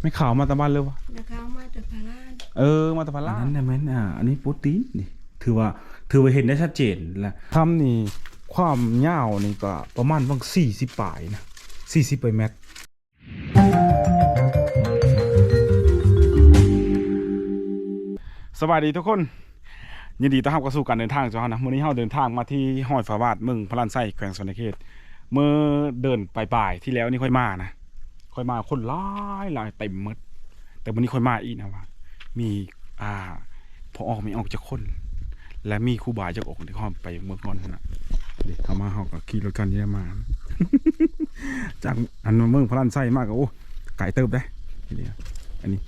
ไม่ข่าวมาตะบ้านเลยวะนะคะมาจากพาราชเออ มาตะบ้านล่านั้นได้ไหมอ่าอันนี้โปรตีนนี่ถือว่าถือว่าเห็นได้ชัดเจนแล้วทำนี่ ความยาวนี่ก็ประมาณบางสี่สิบปลายนะสี่สิบไปแม็กสวัสดีทุกคน ยินดีต้อนรับเข้าสู่การเดินทางจ้านะวันนี้เราเดินทางมาที่ห้อยฝาบาทเมืองพระลันไส้แขวงสวนเขตเมื่อเดินปลายๆที่แล้วนี่ค่อยมานะ ค่อยมาคนหลายหลายเต็มมด แต่วันนี้ค่อยมาอีกนะว่า มีอ่าพอออกไม่ออกจากคน และมีครูบาจากอกที่เขาไปเมืองนอนนั่นนะเด็กเขามาเขาก็ขี่รถกันเยอะมา จากอันเมืองพลันไส้มากก็โอ้ไก่เติบได้ทีเดียวอันนี้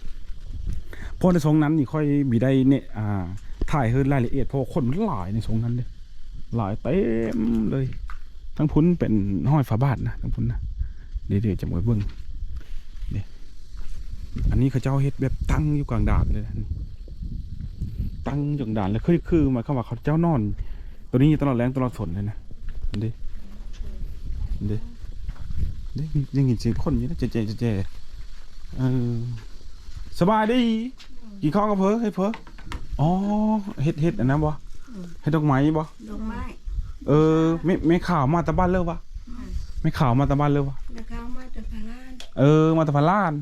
พราะในทรงนั้นนี่ค่อยมีได้เนี่ยอ่าถ่ายเฮิรรายละเอียดเพราะคนมันหลายในทรงนั้นเลยหลายเต็มเลย ทั้งพุ้นเป็นห้อยฝาบาทนะทั้งพุ้นนะเดี๋ยวจะมาเบิ่ง อันนี้เขาเจ้าเฮ็ดแบบตั้งอยู่กลางด่านเลยนะตั้งอยู่กลางด่านแล้วคือคือหมายความว่าเขาเจ้านอน ตัวนี้ตลอดแรงตลอดฝนเลยนะอันนี้อันนี้อันนี้ยังกินเสียงคนอยู่นะเจ๊เจ๊เจ๊เจ๊เออสบายดีกี่ข้าวกับเพอให้เพออ๋อเฮ็ดเฮ็ดอันนั้นบ่เฮ็ดดอกไม้บ่ดอกไม้เออไม่ไม่ข่าวมาแตะบ้านเลยวะไม่ข่าวมาแตะบ้านเลยวะนะคะมาจากพาราชเออมาแต่พาลาน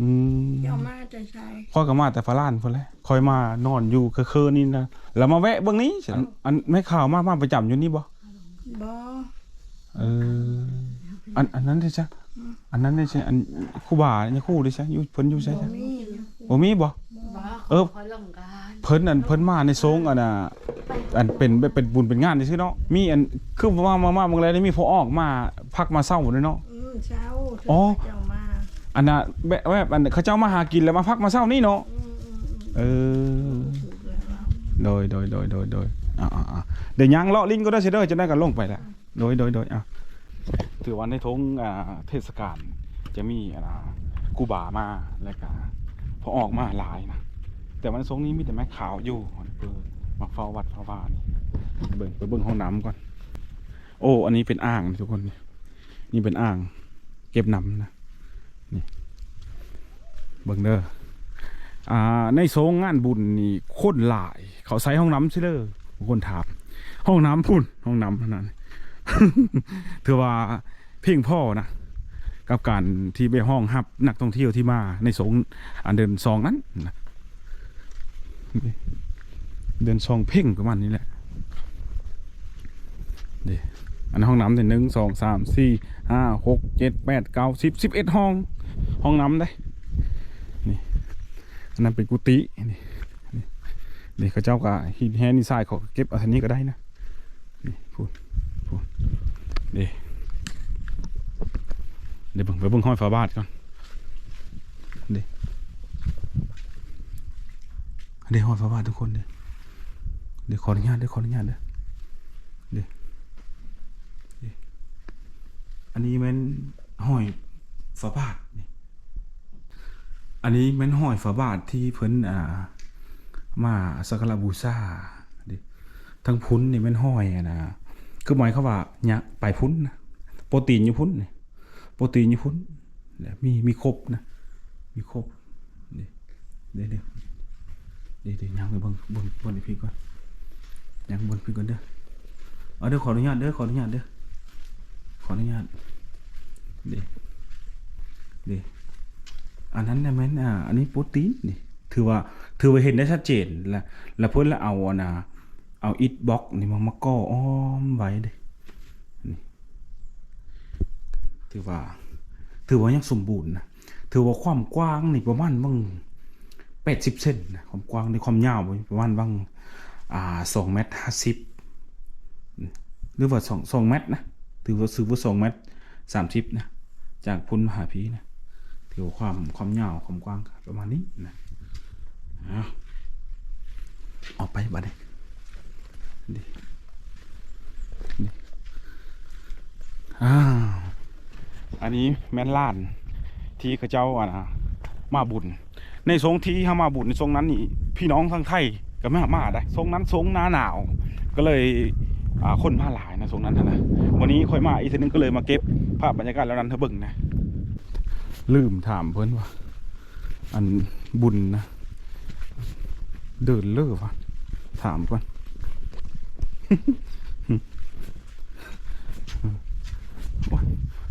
อืมอืมเจ้ามาจากชายค่อยก็มาแต่พาลานคนแหละคอยมานอนอยู่เคอๆนี่นะแล้วมาแวะเบื้องนี้ฉันอันไม่ข่าวมามาประจำอยู่นี่บ่บอเอออันอันนั้นได้ใช่อันนั้นได้ใช่อันครู่บ่าเนี่ยครู่ได้ใช่อยู่เพิ่นอยู่ใช่บอใช่มีบ่มีบ่เออขอลงการเพิ่นอันเพิ่นมาในโซงอันน่ะอันเป็นเป็นเป็นบุญเป็นงานนี่ซื่อเนาะมีอันคือว่ามามาเมื่อไรนี่มีพอออกมาพักมาเศร้าด้วยเนาะอืมเช้าถึงอ๋อเจ้ามา อันน่ะแบบแบบอันเขาเจ้ามาหากินแล้วมาพักมาเศร้านี่เนาะอืมอืมอืมเออถูกแล้วโดยโดยโดยโดยโดยอ่าอ่าอ่าเดี๋ยวยังเลาะลิ้นก็ได้เสยเด้อจะได้กันลงไปแหละโดยโดยโดยอะถือว่าในทงอ่าเทศกาลจะมีอ่ากูบามาแล้วก็พอออกมาหลายนะแต่วันทรงนี้มีแต่แม่ขาวอยู่เออมาเฝ้าวัดเฝ้าบ้านนี่เบิ่งไปเบิ่งห้องน้ำก่อน โอ้ อันนี้เป็นอ่างนะทุกคนนี่นี่เป็นอ่าง เก็บน้ำนะนี่ เบิ่งเด้ออ่าในโซงงานบุญนี่คตรหลาย เขาใส่ห้องน้ำใช่เลยบางคนถามห้องน้ำพุ่นห้องน้ำนั้นถือว่าเพียงพ่อนะกับการที่ไปห้องฮับนักท่องเที่ยวที่มาในสงอันเดินซองนั้นนะเดินซองเพ่งประมาณนี้แหละเดี๋ยวอันห้องน้ำเนี่ยหนึ่งสองสามสี่ห้าหกเจ็ดแปดเก้าสิบสิบเอ็ดห้อง ห้องน้ำได้ นั้นเป็นกุฏินี่นี่เขาเจ้าก็หินแฮนี่ทรายเขาเก็บเอาทันนี้ก็ได้นะนี่พูดพูดเดี๋ยวเดี๋ยวเบิ่งไปเบิ่งห้อยฝาบาทก่อนเดี๋ยวเดี๋ยวห้อยฝาบาททุกคนเดี๋ยวเดี๋ยวขออนุญาตเดี๋ยวขออนุญาตเดี๋ยวเดี๋ยวอันนี้มันห้อยฝาบาทนี่ อันนี้แม่นห้อยฝาบาทที่เพิ่นอ่า มาสักการะบูชาดิทั้งพุ้นนี่แม่นห้อยนะคือหมายเขาว่าเนี่ยไปพุ้นนะโปรตีนอยู่พุ้นนี่โปรตีนอยู่พุ้นแล้วมีมีครบนะมีครบเดี๋ยวเดี๋ยวเดี๋ยวเดี๋ยวเดี๋ยวยังไปบนบนบนพี่ก่อนยังบนพี่ก่อนเด้อเอาเด้อขออนุญาตเด้อขออนุญาตเด้อขออนุญาตเดี๋ยวเดี๋ยว อันนั้นนะแม่นอ่าอันนี้โปรตีนนี่ถือว่าถือว่าเห็นได้ชัดเจนแล้วแล้วเพิ่นละเอาอันน่ะเอาอิฐบล็อกนี่มามาก่ออ้อมไว้เด้นี่ถือว่า ถือว่ายังสมบูรณ์นะถือว่าความกว้างนี่ประมาณบางแปดสิบเซนนะความกว้างในความยาวประมาณบางอ่าสองเมตรห้าสิบหรือว่าสองสองเมตรนะถือว่าซื้อว่าสองเมตรสามสิบนะจากพุนมหาพีนะ ถือว่าความความยาวความกว้างประมาณนี้นะเอาออกไปบัดนี้นี่นี่อ้าวอันนี้แม่นล้าน ที่เขาเจ้าอะนะมาบุญ ในทรงที่เขามาบุญในทรงนั้นนี่พี่น้องทางไทยก็ไม่มาได้ทรงนั้นทรงหน้าหนาว ก็เลยคนมาหลายนะทรงนั้นนะนะวันนี้ค่อยมาอีกทีนึงก็เลยมาเก็บภาพบรรยากาศแล้วนั้นเธอเบิ่งนะ ลืมถามเพิ่นว่า อันบุญนะ เดินเลิกวะถามก่อนโอ๊ย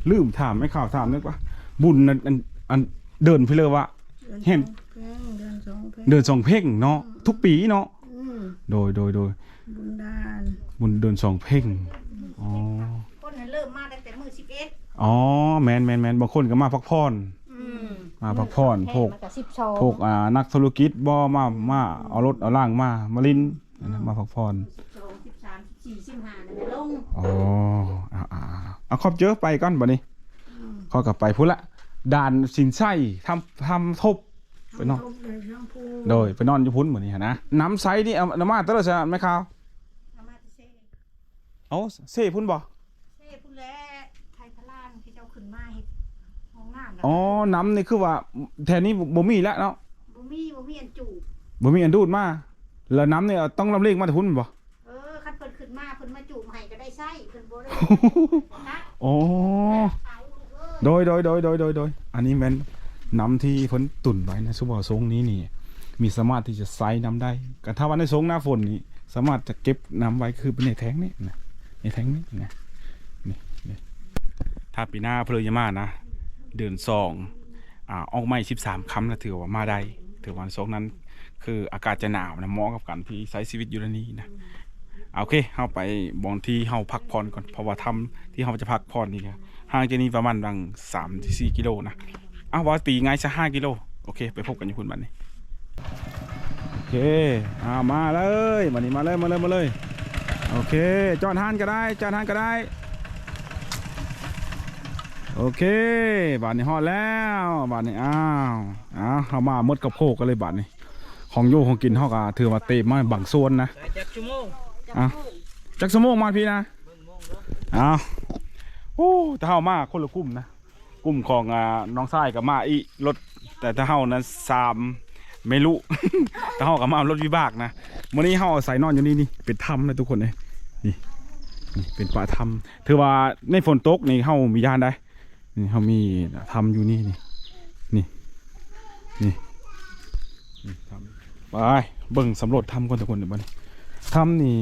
ลืมถามไม่ข่าวถามนึกว่า บุญอันอันอันเดินไปเลยว่าเดือนเห็นสองเพลงเดือนสองเพลงเดินสองเพ่งเนาะทุกปีเนาะอืมโดยโดยโดยบุญดานบุญเดินสองเพ่งอ๋อคนนั้นเริ่มมาตั้งแต่มือสิบเอ็ด อ๋อแมนแมนแมนบางคนก็มาพักผ่อนอืมมาพักผ่อนพวกมากับสิบสองพวกอ่านักธุรกิจบ่มามาเอารถเอาล่างมามาลินนะมาพักผ่อนสิบสองสิบสามสิบสี่สิบห้าเนี่ยลงอ๋ออ่าอ่าเอาครอบเจอไปก่อนบัดนี้ขอกลับไปพุ่นละด่านสินไส้ทำทำทบไปนอนทำทบเลยช่างพูโดยไปนอนอยู่พุ่นเหมือนนี้นะน้ำใสนี่เอาน้ำมาตลอดใช่ไหมครับเอามาเซ่เอาเซ่พุ่นบ่ เซ่พุ่นแล้วไทยพะล่างที่เจ้าขึ้นมาเห็ดห้ องน้ำแล้วอ๋อน้ำนี่คือว่าแทนนี้บ่มีแล้วเนาะบ่มีบ่มีอันจูบบ่มีอันดูดมาแล้วน้ำนี่ต้องลำเลียงมาแต่พุ่นบ่เออคันเพิ่นขึ้นมาเพิ่นมาจูบให้ก็ได้ไส้เพิ่นบ่ได้นะอ๋อเอาลูกเอ้ยโดยโดยโดยโดยโดยโดยอันนี้แม่นน้ำที่เพ้นตุ่นไว้นะสุบอทรงนี้นี่ มีสามารถที่จะไซน้ำได้ก็ถ้าว่าในทรงหน้าฝนนี่สามารถจะเก็บน้ำไว้คือเป็นในแท้งนี่นะในแท้งนี่นะนี่นี่ถ้าปีหน้าเพลยามานะ เดือนสองอ่าออกไม่สิบสามคำนะถือว่ามาได้ถือว่าทรงนั้น คืออากาศจะหนาวนะเหมาะกับการที่ใช้ชีวิตอยู่ในนี้นะโอเคเข้าไปบอนที่เฮาพักผ่อนก่อนเพราะว่าทำที่เฮาจะพักผ่อนนี่ก็ห่างจากนี้ประมาณบางสามสี่กิโลนะอ้าวว่าตีง่ายซะห้ากิโลโอเค ไปพบกันอยู่คุณบัดนี้โอเคอ่ามาเลยมานี่มาเลยมาเลยมาเลยโอเค จอดห้านก็ได้จอดห้านก็ได้ โอเค บาทนี้ฮอดแล้ว บาทนี้อ้าวอ้าวเข้ามาหมดกับโคกกันเลยบาทนี้ ของโยของกินเฮากะถือว่าเต็มมาบางส่วนนะจักชั่วโมงอ้าวจักสมองมาพี่นะอ้าวโอ้ถ้าเฮามาคนละกลุ่มนะกลุ่มของอ่าน้องชายกับมาอีรถแต่ถ้าเฮานั้นสามไม่รู้ แต่เฮากับมารถวิบากนะมื้อนี้เฮาอาศัยนอนอยู่นี่นี่เป็นถ้ำเลยทุกคนเลยนี่นี่เป็นป่าถ้ำถือว่าในฝนตกนี่เฮามียานได้ นี่เฮามีถ้ำอยู่นี่นี่นี่นี่นี่ถ้ำไปเบิ่งสำรวจถ้ำก่อนทุกคนเดี๋ยวนี้ถ้ำนี่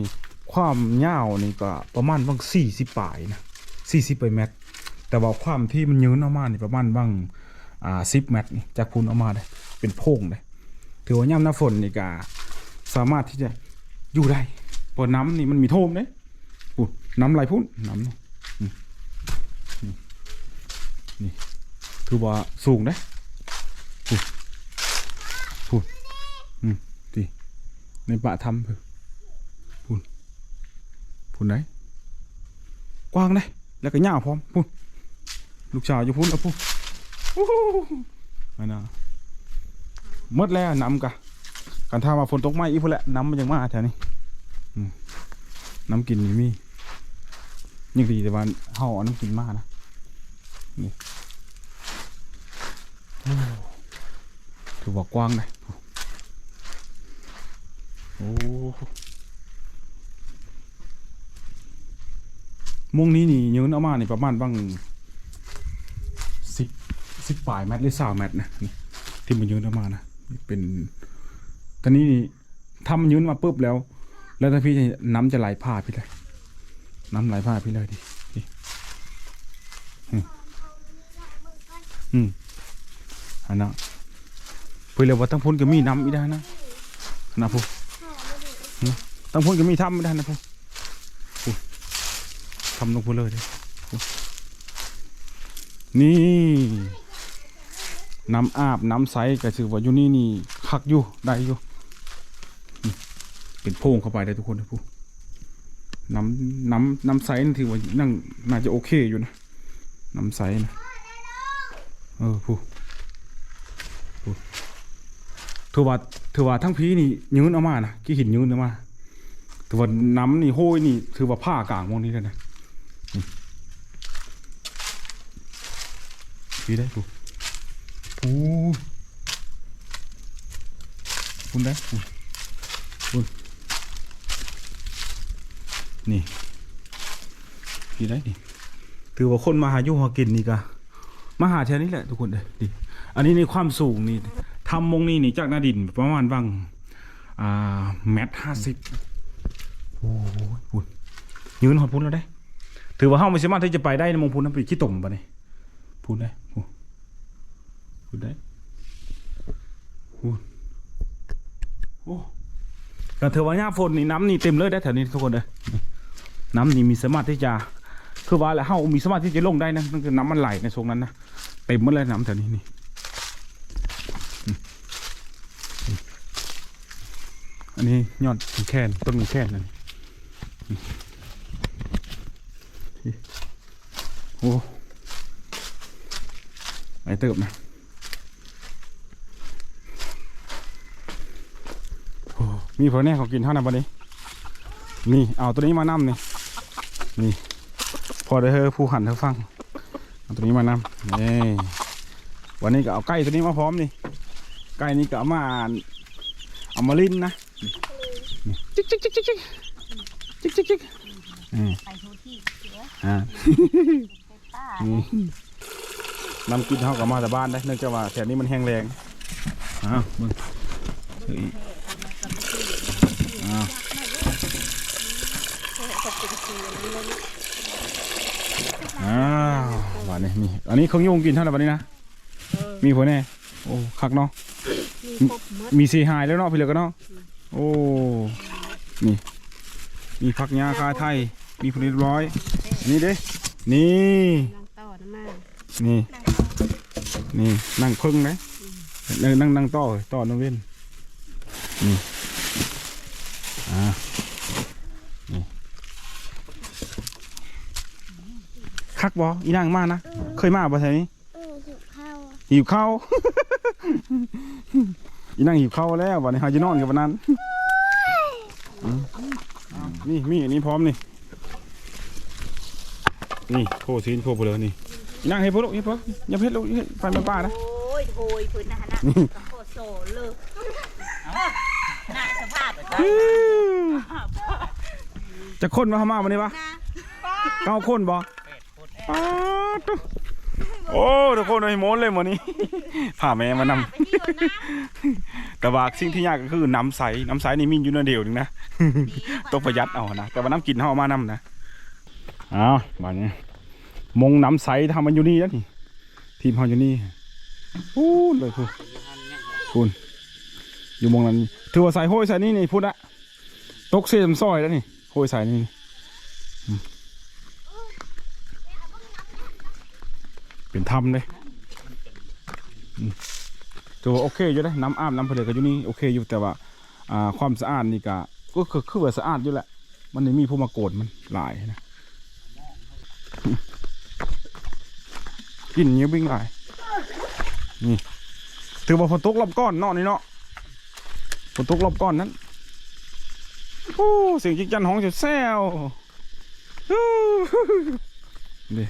ความยาวนี่ก็ประมาณบาง40ปลายนะ40ไปเมตร แต่ว่าความที่มันยืนออกมานี่ประมาณบางอ่า10เมตรจากพูนออกมาได้เป็นโพงเลยถือว่าย่ำหน้าฝนนี่ก็สามารถที่จะอยู่ได้เพราะน้ำนี่มันมีโทมเนี่ยน้ำไหลพุ่นน้ำนี่ นี่ถือว่าสูงเด้พูดพูดอืมดีในป่าทำพูดพูดไหนกว้างเลยแล้วก็ยาพร้อมพูดลูกชาวอยู่พุ่นเอาพูดอู้หูอันน่ะมดแล้วน้ำกะกันถ้ามาฝนตกไมาอีกพุ่นแหละน้ำมันยังมาแถวนี้น้ำกินนี่มียังดีแต่ว่าเฮาเอาน้ำกินมานะ ถือว่ากว้างเลยโอ้มุงนี้นี่ยืนเอามานี่ประมาณบ้างสิบสิบปลายเมตรหรือสามเมตรนะที่มันยืนออกมานะเป็นตอนนี้นี่ทำมันยืนมาปุ๊บแล้ว แล้วถ้าพี่จะน้ำจะไหลผ่าพี่เลย น้ำไหลผ่าพี่เลยดิ อืมอืมอันนั้นเพื่อเรียกว่าตั้งพ้นก็มีน้ำไม่ได้นะนะพูนะตั้งพ้นก็มีทำไม่ได้นะพูพูทำลงพูเลยดิพูนี่น้ำอาบน้ำใสก็ถือว่าอยู่นี่นี่คักอยู่ได้อยู่นี่เป็นโพรงเข้าไปได้ทุกคนนะผู้น้ำน้ำน้ำใสนี่ถือว่านั่งน่าจะโอเคอยู่นะน้ำใสนะ เออผู้ผู้ถือว่าถือว่าทั้งพีนี่ยืนออกมานะกี่หินยืนออกมาถือว่าน้ำนี่โห้ยนี่ถือว่าผ้ากลางวงนี้เลยนะนี่พี่ได้ผู้ปูคุณได้ปูคุณนี่พี่ได้นี่ถือว่าคนมาหาอยู่หากินนี่กะ มาหาแถวนี้แหละทุกคนเลยดิอันนี้ในความสูงนี่ทำมงนี่นี่จากหน้าดินประมาณบังอ่าแมตรห้าสิบโอ้โหพุ่นยืนหอดพุ่นแล้วได้ ถือว่าเฮาไม่สามารถที่จะไปได้ในมงพุ่นนั้นไปขี้ต่มปะเนี่ยพุ่นได้พุ่นพุ่นได้พุ่นโอ้ก็ถือว่าหน้าฝนนี่น้ำนี่เต็มเลยได้แถวนี้ทุกคนเลยน้ำนี่มีสามารถที่จะ คือว่าแหละเฮามีสมารถที่จะลงได้นะนั่นคือน้ำมันไหลในทรงนั้นนะเต็มหมดเลยน้ำแถวนี้นี่อันนี้ยอดแคนต้นแคนนั่นนี่โอ้ไปเติบนะโอ้มีผลแน่ของกินเท่านั้นปะนี้นี่เอาตัวนี้มานำนี่นี่ พอได้เธอผู้หันเธอฟังเอาตัวนี้มานำนี่วันนี้ก็เอาไก่ตัวนี้มาพร้อมนี่ไก่นี้ก็เอามาเอามาลิ้นนะจิกจิกจิกจิกจิกจิกจิกจิกไปทุกที่เสืออ่าไปป้าอืมนำกินเท่ากับมาแต่บ้านได้เนื่องจากว่าแถวนี้มันแห้งแรงอ้าวมึงเฮ้ยอ้าวอ้าววั นนี้นี่อันนี้เขาโยงกินเท่าไหร่วันนี้นะมีผลแน่โอ้คักเนาะมีครบหมดมีสีหายแล้วเนาะพี่เหลือก็เนาะโอ้นี่ มีพักยาคาไทย มีผลเรียบร้อย นี่เด้นี่นางต่อนะมานี่นี่นั่งพึ่งนะนั่งนั่งนั่งต่อต่อน้องเว้นนี่อ่า คักบออีนางมานะเคยมาบ่แถวนี้เออหิวข้าวหิวข้าวอีนั่งหิวข้าวแล้ววันนี้เราจะนอนกันวันนั้นอืมนี่มีอันนี้พร้อมนี่นี่โคซีนโคเบลอนี่อีนั่งให้พวกลูกนี่พวกอย่าเพชรลูกอย่าไปมาป้านะโอ้ยโอยพื้นนะฮะนะกระโคโซเลยน่าสภาพจะคนมาเข้ามาวันนี้ปะนะเก้าคนบ่ ป๊าดตุ๊โอ้ทุกคนเลยโม้นเลยหมดนี้พาแม่มานำไปที่ก่อนนะแต่ว่าสิ่งที่ยากก็คือน้ำใสน้ำใสนี่มีอยู่ในเดียวหนึงนะต้องประหยัดเอานะแต่ว่าน้ำกินเขาเอามานำนะเอาบ้านนี้มงน้ำใสทำมันอยู่นี่แล้วนี่ทีมเขาอยู่นี่พูดเลยพูดพูดอยู่มงนั้นถือว่าใส่โห้อยใส่นี่นี่พูดละตกเสียมซอยแล้วนี่โห้อยใส่นี่อืม เป็นถ้ำเลยอืมถือว่าโอเคอยู่เลยน้ำอาบน้ำเพลิก็อยู่นี่โอเคอยู่แต่ว่าความสะอาดนี่ก็ก็คือคือว่าสะอาดอยู่แหละ มันไม่มีผู้มาโกดมันหลายนะกินเงี้ยวิ่งหลายนี่ถือว่าฝนตกรอบก้อนเนาะนี่เนาะฝนตกรอบก้อนนั้นโอ้เสียงจิกจันห้องจะแซวฮู้นี่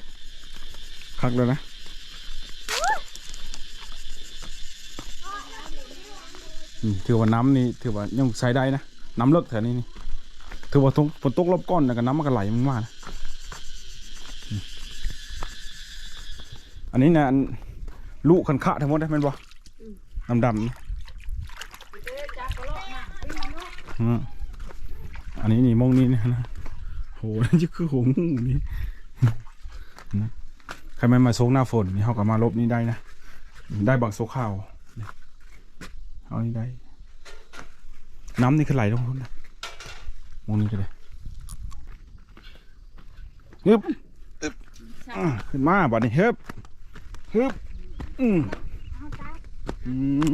คักเลยนะ อืม ถือว่าน้ำนี่ถือว่ายังใช้ได้นะน้ำเลิกแถวนี้นี่ถือว่าตกฝนตกรอบก้อนนะกับน้ำมันก็ไหลมันมานะอันนี้นะอันลูกขันขะทั้งหมดได้เป็นบ่ดำดำอันนี้นี่มองนี่นะนะโหนี่คือโหงูนี่นะใครไม่มาโซกหน้าฝนนี่เขาก็มาลบนี่ได้นะ ได้บังโซข้าว เอานี่ได้ น้ำนี่คือไหลลงทุนนะมองนี่ก็ได้ฮึบอึบอ่าขึ้นมาบัดนี้ฮึบฮึบอืมอื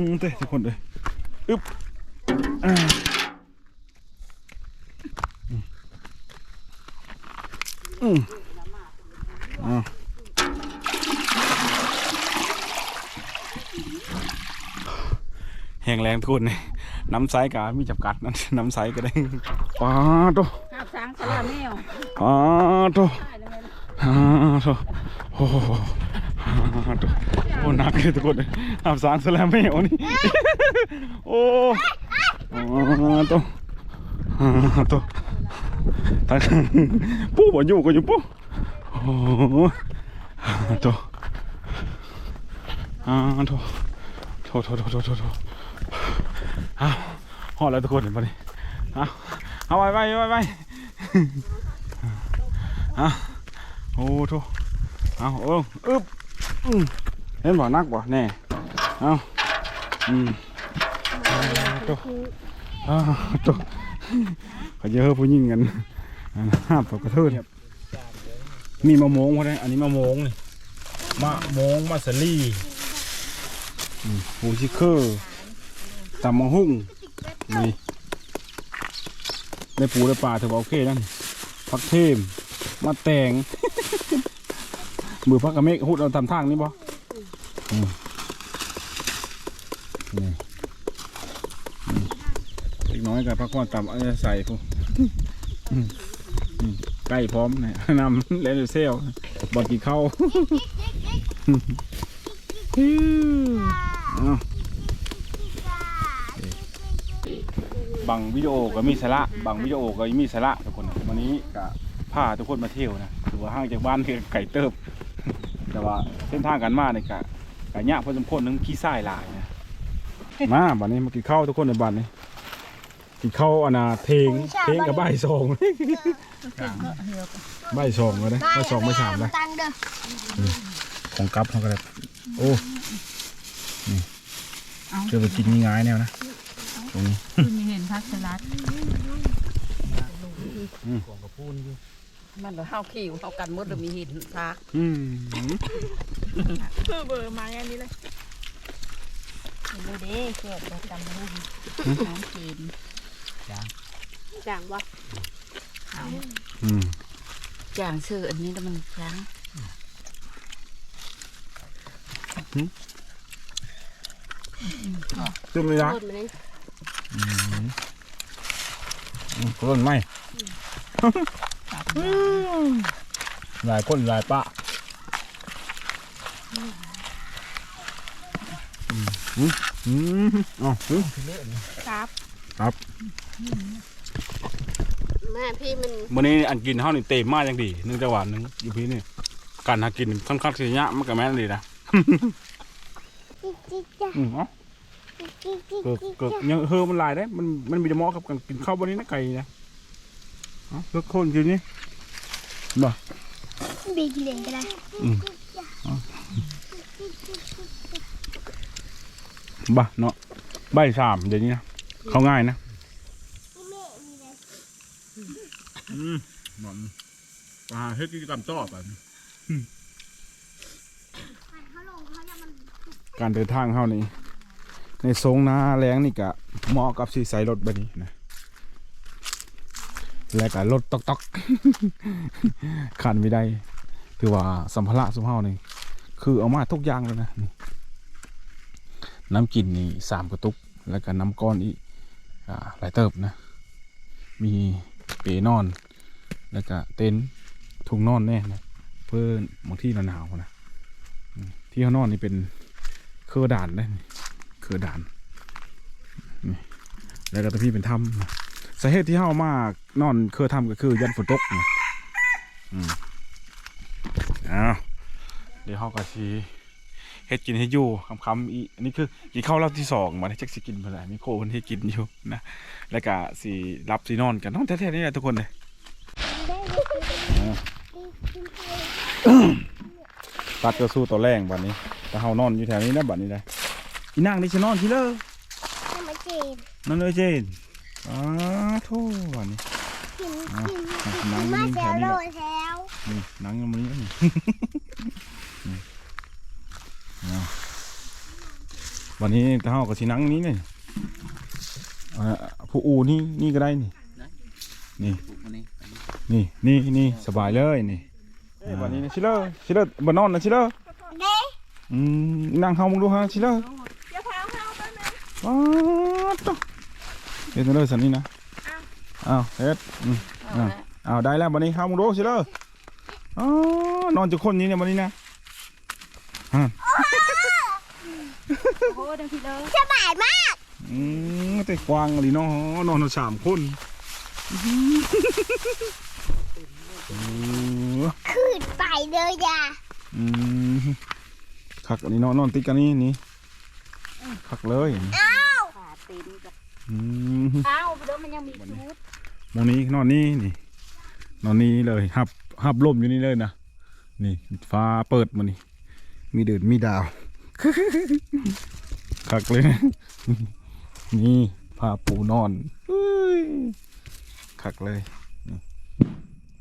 มเต้ทุกคนเลยอึบอ่าอืมอืมอ่าแห้ งแรงทุกคนเลยน้ำใสกามีจับกัดนั่นน้ำใสก็ได้ป้าโตห้าสางสลาแมวป้าโตได้แล้วแม่ป้าโตโอ้โหป้าโตโอ้หนักเลยทุกคนเลยอาบสารสแลมไม่เอานี่โอ้ป้าโตป้าโตทั้งปู้บ่อยู่ก็อยู่ปู้โอ้โหป้าโตอ่าโถโถโถโถโถโถโถเอาหอดแล้วทุกคนเห็นปะนี่เอาเอาไปไปไปไปเอาโอ้โถเอาโอ้อึ๊บอืมเห็นบ่นักบ่แน่เอาอืมโถอ้าวโถเขาเยอะผู้หญิงกันอันห้ามตกกระเทือนมีมะม่วงพอได้อันนี้มะม่วงนี่มะม่วงมะสลีหูชิเคอร์ ตำมะฮุ่งนี่ได้ปูได้ปลาถือว่าโอเคแล้วนี่พักเทมมาแตงมือพักกระเมกหุดเราทำทางนี้บ่อืมนี่อืมเล็กน้อยกับพักก่อนตำเอาใส่พวกอืมอืมใกล้พร้อมเนี่ยนำเลนเซลบอลกี่เข้า บางวิดีโอก็มีสาระบางวิดีโอก็มีสาระทุกคนวันนี้ก็พาทุกคนมาเที่ยวนะถือว่าห่างจากบ้านเพียงไก่เติบ แต่ว่าเส้นทางการมาเนี่ยกะกะยากพอสมควรนึงขี้ทรายหลายนะมาบัดนี้มากินข้าวทุกคนในบ้านนี้กินข้าวอันนาเทงเทงกับใบายสองใบายสองเลยนะใบายสองใบายสามนะตังเด้อของกับเขาก็เลยโอ้นี่เจอไปกินง่ายๆแนวนะ ตรงนี้คุณเห็นพักสลัดมันเฮาขิวเฮากันหมดแล้วมีเห็นพักอืมคือเบอร์มาอย่างนี้เลยดูดิเกิดประจำรุ่นน้องกินจางวะอืมจางซื้ออันนี้แล้วมันจางจุ่มเลยนะโคต รมันนี่กร่นไหมหลายคนหลายปะอืมอืมอืมอ๋ออืมครับครับแม่พี่มันวันนี้อันกินเท่านี่เต็มมากยังดีหนึ่งจังหวะหนึ่งอยู่พี่นี่การหากินค่อนข้างที่จะยากมันกับแม่นดีนะอืมเอ๋อ เกิดเกิดยังเฮอมันหลายได้มันมันมีจะเหมาะกับการกินข้าววันนี้นะไก่นะเอ๋อเลือกคนกินนี่บ่บีกิเลนก็ได้อืมอ๋อบ่เนาะใบสามเดี๋ยวนี้นะเข้าง่ายนะอืมหมอนปลาเฮ็ดกิจกรรมต่อไปการเดินทางเข้านี่ ในทรงนาแรงนี่กะเหมาะกับสีใสรถแบบนี้นะและกะรถตอกตอกขันไม่ได้ถือว่าสัมภาระสมเฮานี่คือเอามาทุกอย่างเลยนะน้ำกินนี่สามกระตุก แล้วก็น้ำก้อนอีกหลายเติบนะ มีเปนอน แล้วก็เต็นทุงนอนแน่นะเพื่อนบางที่หนาวๆนะที่เขานอนนี่เป็นเครือด่านได้ เครือด่านนี่แล้วก็ตะพี่เป็นถ้ำสาเหตุที่เฮามากนอนเครือถ้ำก็คือยันฝนตกอ้าวเดี๋ยวเฮาก็สิเฮ็ดกินให้อยู่คำๆอีอันนี้คือกินข้าวรอบที่สองมาได้จักสิกินเมื่อไหร่มีโคคนให้กินอยู่นะแล้วก็สิรับสินอนกันนอนแท้ๆนี่แหละทุกคนเลยตัดก็สู้ตัวแรงบัดนี้แต่เฮานอนอยู่แถวนี้นะบัดนี้ได้ อีนางนี่ฉันนอนที่เลยทำไมเจนนั่นเลยเจนอ้าโธ่บัดนี้ กินอ้าวกินนางมานี่แซแถววนี้โลแหละแซวนี่นางอยู่มันนี้นี่ นี่อ้าววันนี้ถ้าเฮาก็สินั่งนี้นี่อ่าผู้อูนี่นี่ก็ได้นี่นี่นี่นี่นี่สบายเลยนี่นี่วันนี้นะชิเลอร์ชิเลอร์บนนอนนะชิเลอร์เด้อืมนั่งเฮามึงดูฮะชิเลอร์ อย่าพาเฮาไปแม่ ว้าวตุ๊เฮ็ดเลยสันนี่นะอ้าวเฮ็ดอืมอ้าวอ้าวได้แล้ววันนี้เฮามึงดูชิเลอร์อ๋อนอนจุคนนี้เนี่ยวันนี้นะฮะโอ้ดังทีเลยสบายมากอืมแต่กวางเลยเนาะนอนกันสามคนโอ้ขึ้นไปเลยจ้ะอืมคักอันนี้นอนนอนติดกันนี่นี่ คักเลยขาตีนกับอืมอ้าวเดี๋ยวมันยังมีชุดมองนี้นอนนี่นี่ นอนนี่เลยหับหับลมอยู่นี่เลยนะนี่ฟ้าเปิดมานี่มีเดือนมีดาวคักเลยนะนี่ผ้าปูนอนเฮ้ยคักเลย นี่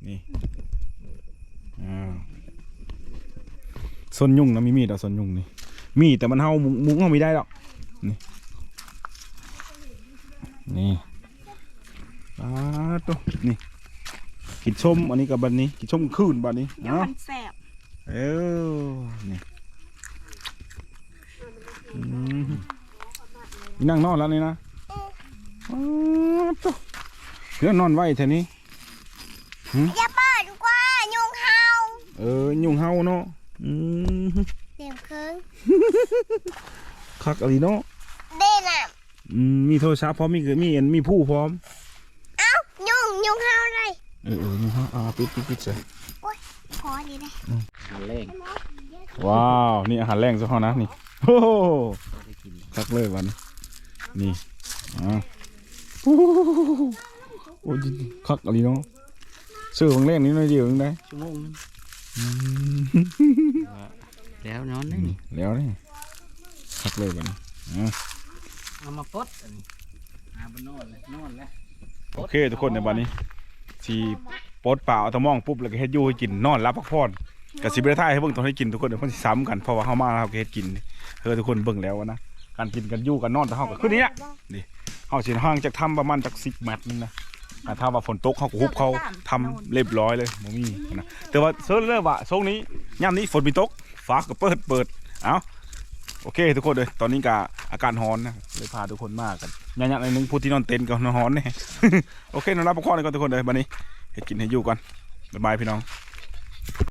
นี่อ่าส้นยุ่งนะมีมีดเอาส้นยุ่งนี่มีแต่มันเฮามุงมุงเฮาไม่ได้หรอก นี่นี่อ่าตัวนี่กินส้มอันนี้กับบันนี้กินส้มคืนบันนี้เดี๋ยวเนาะมันแสบเออนี่อืมนี่นั่งนอนแล้วนี่นะอ้าวตัวเดี๋ยวนอนไว้เท่านี้อย่าเปิดกว่ายุงเห่าเออยุงเฮาเนาะอืมเสียงเคิงคักอะไรเนาะเด่นอะ อืมมีโทรศัพท์พร้อมมีเกิดมีเอ็นมีผู้พร้อมเอ้ายุงยุงเห่าอะไรเออเออยุงเฮาอ่าปิดปิดปิดเสร็จพอดีเลยว้าวนี่อาหารแรงซะเขานะนี่โอ้โหคักเลยวันนี่อ่าโอ้โหโอ้ยคักอะไรเนาะซื้อของแรงนี้หน่อยเดียวนึงได้ชั่วโมงนึงอืมแล้วนอนได้นี่แล้วนี่คักเลยวันนี้อ่า เอามาปดอันนี้อาบนนอนเลยนอนแล้วโอเค ทุกคนในวันนี้สีปลดเปล่าเอาตะมองปุ๊บแล้วก็เฮ็ดอยูให้กินนอนรับพักผ่อนกับสิบได้ท่ายให้เบิ่งตอนให้กินทุกคนเดี๋ยวมันสิซ้ำกันเพราะว่าเฮามาแล้วเราก็เฮ็ดกินเออทุกคนเบิ่งแล้วนะการกินกันอยู่กันนอนแต่เฮาก็คือนี้ละนี่เฮาสิห่างจากถ้ำประมาณจาก10เมตรนึงนะอ่าถ้าว่าฝนตกเฮาก็ฮุบเขาทำเรียบร้อยเลยบ่มีนะแต่ว่าเซิร์ชเลยว่าช่วงนี้ยามนี้ฝนมีตกฟ้าก็เปิดเปิดเอ้า โอเค ทุกคนเลยตอนนี้กะอาการฮ้อนนะเลยพาทุกคนมากันยันๆหนอยนึงพูดที่นอนเต็นท์ก็นอนฮ้อนเน่โอเคนอนรับประคองเลยก่อนทุกคนเลยวันนี้เห็ดกินให้อยู่ก่อนบ๊ายบายพี่น้อง